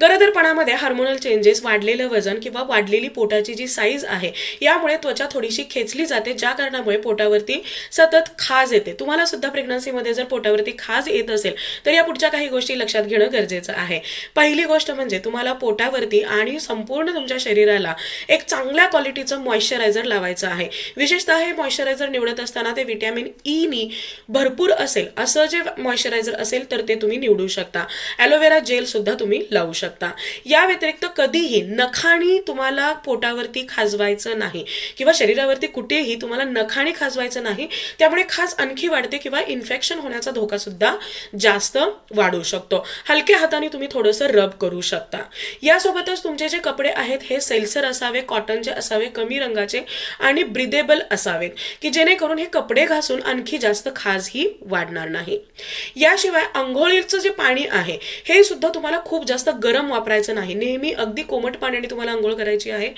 गरोदरपणामध्ये hormonal changes वाढलेलं वजन किंवा वाढलेली पोटाची जी साईज आहे यामुळे त्वचा थोडीशी खेचली जाते ज्या कारणामुळे पोटावरती सतत खाज येते. तुम्हाला सुद्धा प्रेग्नन्सीमध्ये जर पोटावरती खाज येत असेल तर या पुढच्या काही गोष्टी लक्षात घेणं गरजेचं आहे. पहिली गोष्ट म्हणजे तुम्हाला पोटावरती आणि संपूर्ण तुमच्या शरीराला एक चांगल्या क्वालिटीचं मॉइश्चरायझर लावायचं आहे. विशेषतः हे मॉइश्चरायझर निवडत असताना ते व्हिटॅमिन ईनी e भरपूर असेल. असं जे मॉइश्चरायझर असेल तर ते तुम्ही निवडू शकता. ॲलोवेरा जेल सुद्धा तुम्ही लावू शकता. या व्यतिरिक्त कधीही नखाणी तुम्हाला पोटावरती खाजवायचं नाही किंवा शरीरावरती कुठेही तुम्हाला नखाणी खाजवायचं नाही त्यामुळे खास आणखी वाढते किंवा इन्फेक्शन होण्याचा धोका सुद्धा जास्त वाढू शकतो. हलक्या हाताने तुम्ही थोडंसं रब करू शकता. यासोबतच तुमचे जे कपडे आहेत हे सेल्सर असावे कॉटनचे असावे कमी रंगाचे आणि ब्रिदेबल असावेत की जेणेकरून हे कपडे घासून आणखी जास्त खाज ही वाढणार नाही. याशिवाय आंघोळीचं जे पाणी आहे हे सुद्धा तुम्हाला खूप जास्त गरम वापरायचं नाही. नेहमी अगदी कोमट पाण्याने तुम्हाला आंघोळ करायची आहे.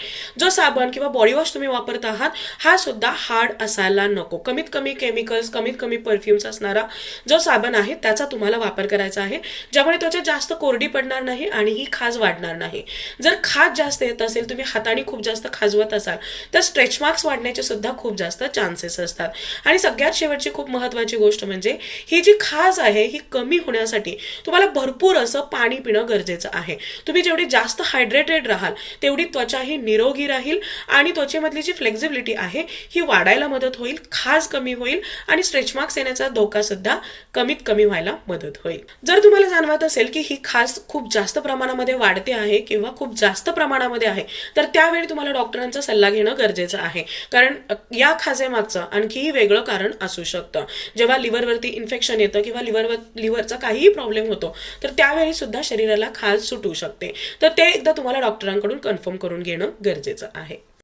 जो साबण किंवा बॉडीवॉश तुम्ही वापरत आहात हा सुद्धा हार्ड असायला नको. कमीत कमी केमिकल्स कमीत कमी परफ्युम्स असणारा जो साबण आहे त्याचा तुम्हाला वापर करायचा आहे. ज्यामुळे त्वचा जास्त कोरडी पडणार नाही आणि ही खाज वाढणार नाही. जर खाज जास्त येत असेल तुम्ही हाताने खूप जास्त खाजवत असाल तर स्ट्रेच मार्क्स वाढण्याचे सुद्धा खूप जास्त चान्सेस असतात. आणि सगळ्यात शेवटची खूप महत्वाची गोष्ट म्हणजे ही जी खाज आहे ही कमी होण्यासाठी तुम्हाला भरपूर असं पाणी पिणं गरजेचं आहे. तुम्ही जेवढे जास्त हायड्रेटेड राहाल तेवढी त्वचा ही निरोगी राहील आणि त्वचेमधली जी फ्लेक्झिबिलिटी आहे ही वाढायला मदत होईल खाज कमी होईल आणि स्ट्रेच मार्क्स येण्याचा धोका सुद्धा कमीत कमी व्हायला मदत होईल. जर तुम्हाला जाणवत असेल की ही खाज खूप जास्त प्रमाणामध्ये वाढते आहे किंवा खूप जास्त प्रमाणामध्ये आहे तर त्यावेळी तुम्हाला डॉक्टरांचा सल्ला घेणं गरजेचं आहे. कारण या खाजेमागचं आणखीही वेगळं कारण असू शकतं. जेव्हा लिव्हरवरती इन्फेक्शन येतं किंवा लिव्हरवर लिव्हरचा काहीही प्रॉब्लेम होतो तर त्यावेळी सुद्धा शरीराला खाज सुटू शकते. तर ते एकदा तुम्हाला डॉक्टरांकडून कन्फर्म करून घेणं गरजेचं आहे.